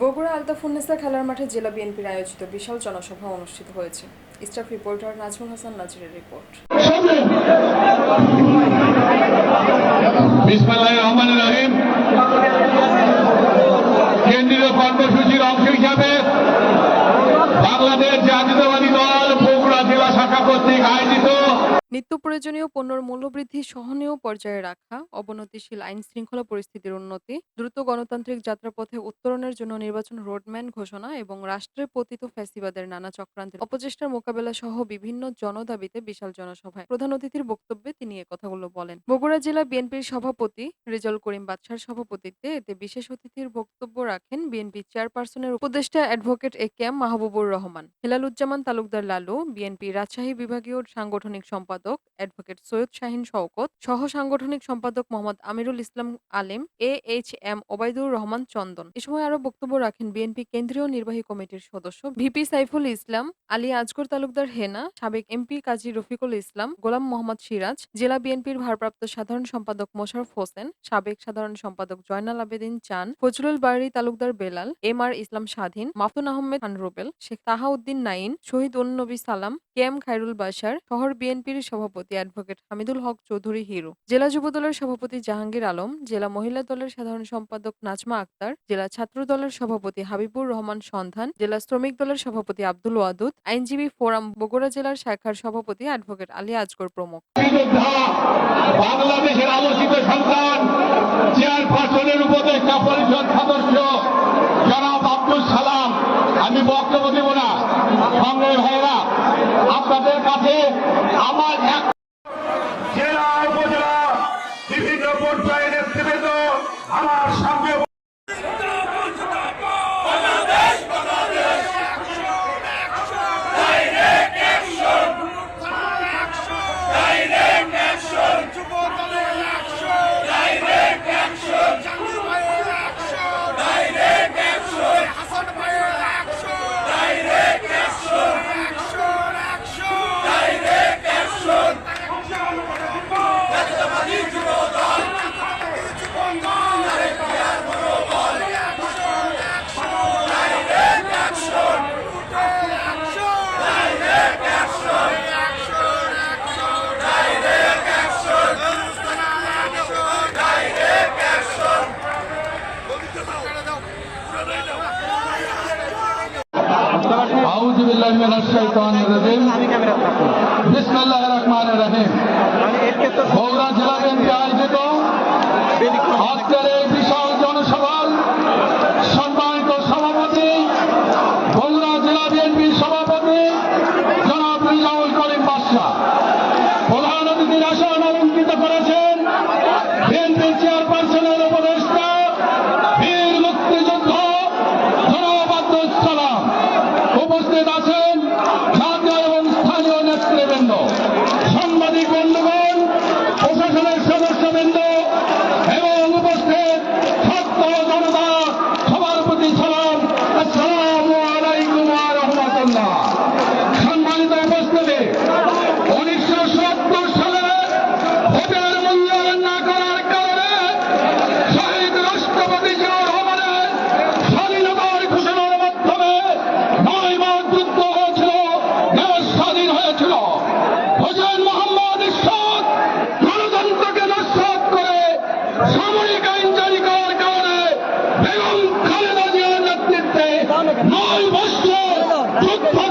বগুড়া আলতাফুন্নেসা খেলার মাঠে জেলা বিএনপির আয়োজিত বিশাল জনসভা অনুষ্ঠিত হয়েছে। স্টাফ রিপোর্টার নাজমুল হাসান নাজিরের রিপোর্ট বিসমিল্লাহ রহমান রহিম কেন্দ্রীয় কর্মসূচির অংশ হিসাবে বাংলাদেশ জাতীয়তাবাদী দল বগুড়া জেলা শাখা কর্তৃক আয়োজিত নিত্য প্রয়োজনীয় পণ্যের মূল্যবৃদ্ধি সহনীয় পর্যায়ে রাখা, অবনতিশীল আইন শৃঙ্খলা পরিস্থিতির উন্নতি, দ্রুত গণতান্ত্রিক যাত্রাপথে উত্তরণের জন্য নির্বাচন রোডম্যান ঘোষণা এবং রাষ্ট্রের পতিত ফ্যাসিবাদের নানা চক্রান্তের অপচেষ্টার মোকাবেলা সহ বিভিন্ন জনদাবিতে বিশাল জনসভায় প্রধান অতিথির বক্তব্যে তিনি এ কথাগুলো বলেন। বগুড়া জেলা বিএনপির সভাপতি রেজাল করিম বাদশার সভাপতিত্বে এতে বিশেষ অতিথির বক্তব্য রাখেন বিএনপি চেয়ারপারসনের উপদেষ্টা অ্যাডভোকেট এ K M Mahbubur Rahman, Helaluzzaman Talukdar Lalu, BNP Rajshahi বিভাগীয় সাংগঠনিক সম্পাদক অ্যাডভোকেট সৈয়দ শাহিন শওকত, সহ সাংগঠনিক সম্পাদক মোহাম্মদ আমিরুল ইসলাম আলিম এ এইচ এম ওবায়দুর রহমান চন্দন। এ সময় আরও বক্তব্য রাখেন বিএনপি কেন্দ্রীয় নির্বাহী কমিটির সদস্য ভিপি সাইফুল ইসলাম, আলী আজগর তালুকদার হেনা, সাবেক এমপি কাজী রফিকুল ইসলাম, গোলাম মোহাম্মদ সিরাজ, জেলা বিএনপির ভারপ্রাপ্ত সাধারণ সম্পাদক মোশারফ হোসেন, সাবেক সাধারণ সম্পাদক জয়নাল আবেদিন চান, ফজলুল বাড়ি তালুকদার বেলাল, এম আর ইসলাম স্বাধীন, মাফতুন আহমেদ খান রুবেল, শেখ তাহাউদ্দিন নাইন শহীদ উন্নবী সালাম, কে এম খায়রুল বাশার, শহর বিএনপির সভাপতি অ্যাডভোকেট হামিদুল হক চৌধুরী হিরো। জেলা যুব দলের সভাপতি জাহাঙ্গীর আলম, জেলা মহিলা দলের সাধারণ সম্পাদক নাজমা আক্তার, জেলা ছাত্র দলের সভাপতি হাবিবুর রহমান সন্ধান, জেলা শ্রমিক দলের সভাপতি আব্দুল ওয়াদুদ, আইনজীবী ফোরাম বগুড়া জেলার শাখার সভাপতি অ্যাডভোকেট আলী আজগর প্রমুখ। বাংলাদেশের আলোচিত সন্তান, চেয়ারপারসনের আমার রহিম। সম্মানিত সভাপতি, বগুড়া জেলা বিএনপির সভাপতি জনাব রিজাউল করিম বাদশাহ। প্রধান অতিথির আসন অলঙ্কৃত করেছেন বিএনপি চেয়ারপারসনের উপদেষ্টা দুঃখ